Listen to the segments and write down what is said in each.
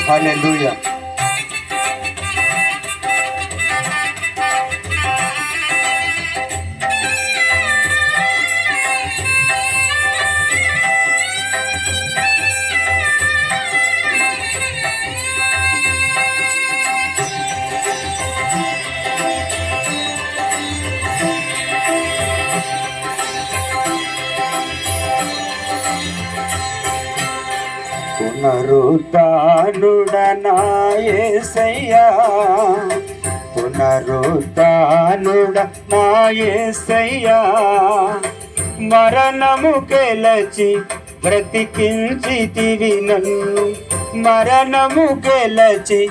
Hallelujah. హల్లెలూయా పునరుద్ధానుడనాయసయ్యా. పునరుద్ధానుడనాయసయ్యా. మరణము గెలచి బ్రతికించితివి నన్ను. మరణము గెలచి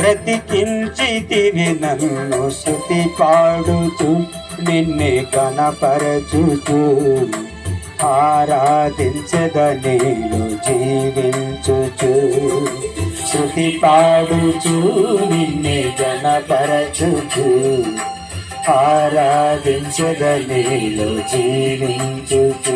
బ్రతికించితివి నన్ను. శృతి పాడుచు నిన్నే కనపరచుతూ ఆరాధించదనేలు జీవించుచు. శృతి పాడుచు నిన్నే జనపరచుచు ఆరాధించదనేలు జీవించుచు.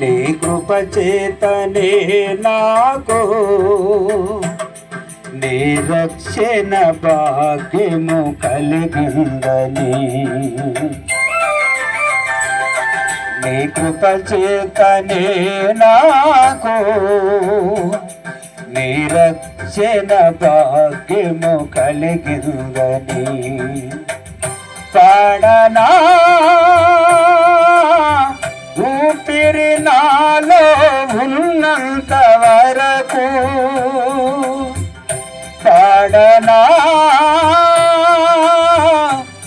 నీ కృప చేతనే నాకు నీ రక్షణ భాగ్యము కలిగిందని. నీ కృప చేతనే నాకు నీ రక్షణ భాగ్యము కలిగిందని. పాడనా ఊపిరి నాలో ఉన్నంత వరకు పాడనా?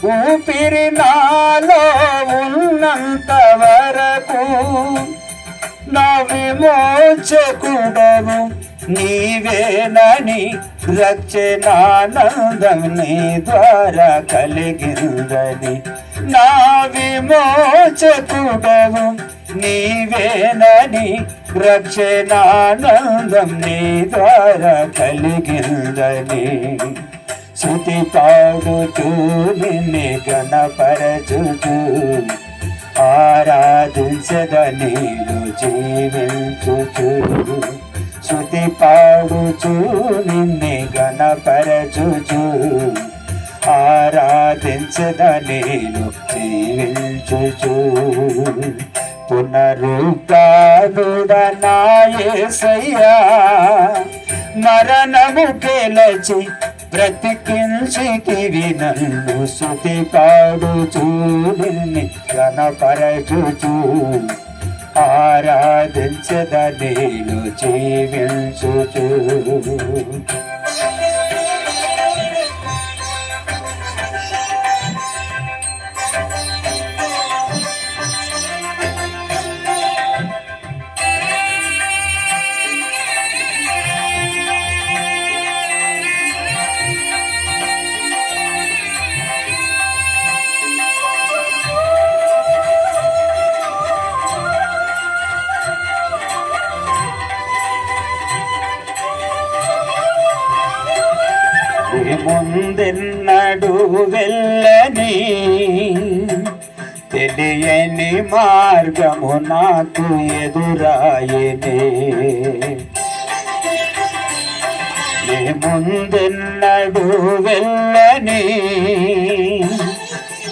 ఊపిరి నాలో ఉన్నంత వరకు నా విమోచకుడము నీవేనని రచనానందం నీ ద్వారా కలిగిందని. నా విమోచకుడము నీవేనని రక్షణానందం నీ ద్వారా కలిగిందని. శృతి పాడుతూ నిన్నే గణపరచుతూ ఆరాధించదని జీవించుచు. శృతి పాడుచు నిన్నే గణపరచుచు ఆరాధించదని జీవించుచు. పునరుద్ధానుడనాయసయ్యా. మరణము గెలచి బ్రతికించితివి నన్ను శృతి పాడుచు నిన్ను గణపరచుచు ఆరాధించదనేను జీవించుచు. ముందెన్నడు వెళ్ళని తెలియని మార్గము నాకు ఎదురాయనే. ముందెన్నడు వెళ్ళని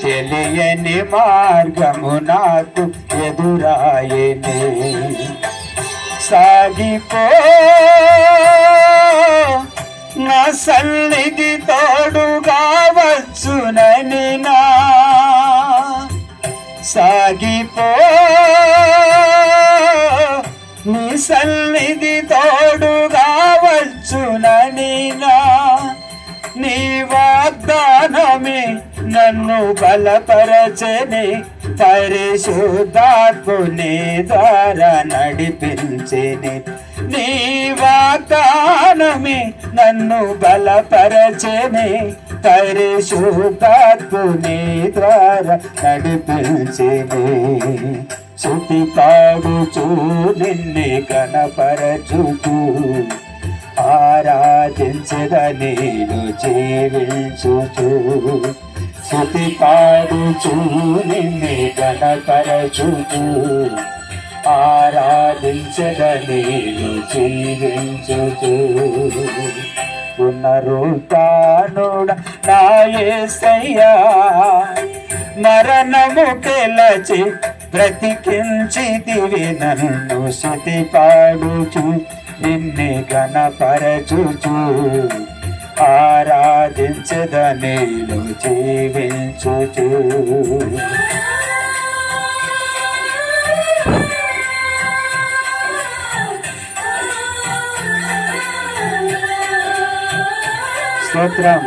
తెలియని మార్గము నాకు ఎదురాయనే. సాగిపో నా సన్నిధి తోడుగా వచ్చునని నా సాగిపో. నీ సన్నిధి తోడుగా వచ్చునని నా నీ వాగ్దానమే నన్ను బలపరచని పరిశుద్ధాత్ముని ద్వారా నడిపించిని. నీ వాగ్దానమే నన్ను బలపరచనే పరిశుద్ధాత్ముని ద్వారా నడిపించిని. శృతి పాడుచు నిన్నే కనపరచుచు ఆరాధించద నేను జీవించుచు శృతి పాడుచు నిన్నే కనపరచుచు ఆరాధించద నేను పునరుతానుడ పునరుత్నుడ నాయసయ్యా మరణము కెలచి బ్రతికించితివి నన్ను శృతి పాడుచు నిన్నే గణపరచుచు ఆరాధించదనేను జీవించుచు. జీవించుచు స్తోత్రం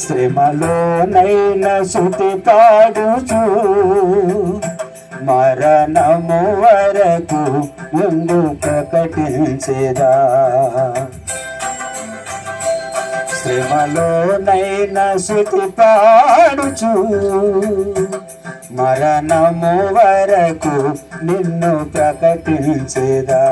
శ్రమలోనైన శృతి పాడుచు మరణము వరకు ముందు ప్రకటించేదా? శ్రమలోనైన శృతి పాడుచు మరణము వరకు నిన్ను ప్రకటించేదా?